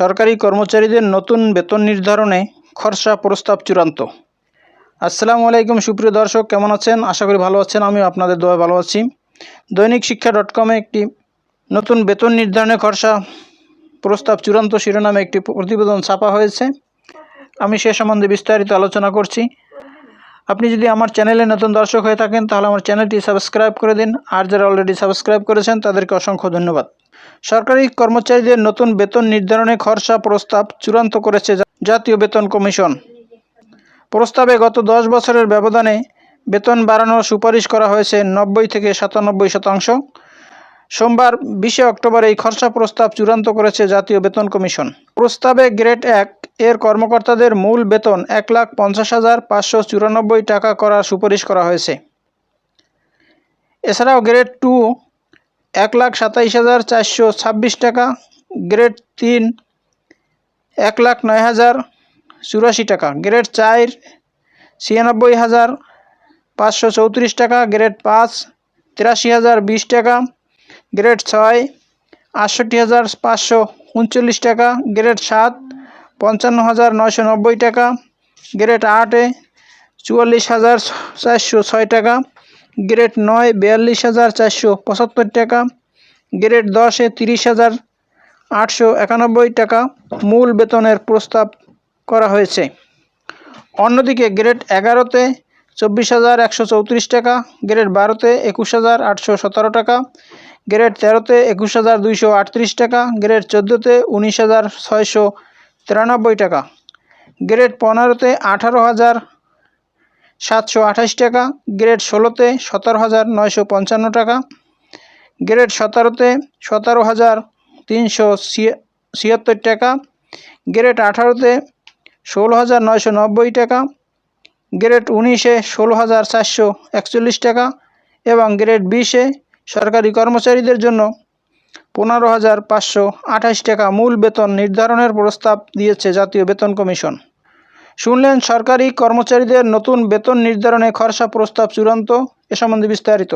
সরকারি কর্মচারীদের নতুন বেতন নির্ধারণে খরচা প্রস্তাব চূড়ান্ত। আসসালামু আলাইকুম, সুপ্রিয় দর্শক, কেমন আছেন? আশা করি ভালো আছেন, আমিও আপনাদের দোয়া ভালো আছি। দৈনিক শিক্ষা ডট কমে একটি নতুন বেতন নির্ধারণে খরচা প্রস্তাব চূড়ান্ত শিরোনামে একটি প্রতিবেদন ছাপা হয়েছে। আমি সে সম্বন্ধে বিস্তারিত আলোচনা করছি। আপনি যদি আমার চ্যানেলে নতুন দর্শক হয়ে থাকেন, তাহলে আমার চ্যানেলটি সাবস্ক্রাইব করে দিন। আর যারা অলরেডি সাবস্ক্রাইব করেছেন, তাদেরকে অসংখ্য ধন্যবাদ। সরকারি কর্মচারীদের নতুন বেতন নির্ধারণে খরচা প্রস্তাব চূড়ান্ত করেছে জাতীয় বেতন কমিশন। প্রস্তাবে গত দশ বছরের ব্যবধানে বেতন বাড়ানোর সুপারিশ করা হয়েছে নব্বই থেকে সাতানব্বই শতাংশ। সোমবার বিশে অক্টোবর এই খরচা প্রস্তাব চূড়ান্ত করেছে জাতীয় বেতন কমিশন। প্রস্তাবে গ্রেড এক এর কর্মকর্তাদের মূল বেতন এক লাখ পঞ্চাশ হাজার পাঁচশো চুরানব্বই টাকা করার সুপারিশ করা হয়েছে। এছাড়াও গ্রেড টু এক লাখ সাতাইশ হাজার চারশো ছাব্বিশ টাকা, গ্রেড তিন এক লাখ নয় হাজার চুরাশি টাকা, গ্রেড চার ছিয়ানব্বই হাজার পাঁচশো চৌত্রিশ টাকা, গ্রেড পাঁচ তিরাশি হাজার বিশ টাকা, গ্রেড ছয় আটষট্টি হাজার পাঁচশো উনচল্লিশ টাকা, গ্রেড সাত পঞ্চান্ন হাজার নয়শো নব্বই টাকা, গ্রেড আটে চুয়াল্লিশ হাজার চারশো ছয় টাকা গ্রেড নয় বিয়াল্লিশ হাজার চারশো পঁচাত্তর টাকা, গ্রেড দশে তিরিশ হাজার আটশো একানব্বই টাকা মূল বেতনের প্রস্তাব করা হয়েছে। অন্যদিকে গ্রেড এগারোতে চব্বিশ হাজার একশো চৌত্রিশ টাকা, গ্রেড বারোতে একুশ হাজার আটশো সতেরো টাকা, গ্রেড তেরোতে একুশ হাজার দুইশো আটত্রিশ টাকা, গ্রেড চোদ্দোতে উনিশ হাজার ছয়শো তিরানব্বই টাকা, গ্রেড পনেরোতে আঠারো হাজার সাতশো আঠাশ টাকা গ্রেড ষোলোতে সতেরো হাজার নয়শো পঞ্চান্ন টাকা গ্রেড সতেরোতে সতেরো হাজার তিনশো ছিয়াত্তর টাকা গ্রেড আঠারোতে ষোলো হাজার নয়শো নব্বই টাকা গ্রেড উনিশে ষোলো হাজার চারশো একচল্লিশ টাকা এবং গ্রেড বিশে সরকারি কর্মচারীদের জন্য পনেরো হাজার পাঁচশো আঠাশ টাকা মূল বেতন নির্ধারণের প্রস্তাব দিয়েছে জাতীয় বেতন কমিশন। শুনলেন, সরকারি কর্মচারীদের নতুন বেতন নির্ধারণে খরচা প্রস্তাব চূড়ান্ত, এ সম্বন্ধে বিস্তারিত।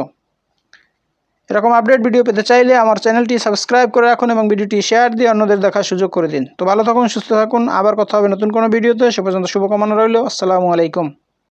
এরকম আপডেট ভিডিও পেতে চাইলে আমার চ্যানেলটি সাবস্ক্রাইব করে রাখুন এবং ভিডিওটি শেয়ার দিয়ে অন্যদের দেখার সুযোগ করে দিন। তো ভালো থাকুন, সুস্থ থাকুন, আবার কথা হবে নতুন কোনো ভিডিওতে। সে পর্যন্ত শুভকামনা রইল। আসসালামু আলাইকুম।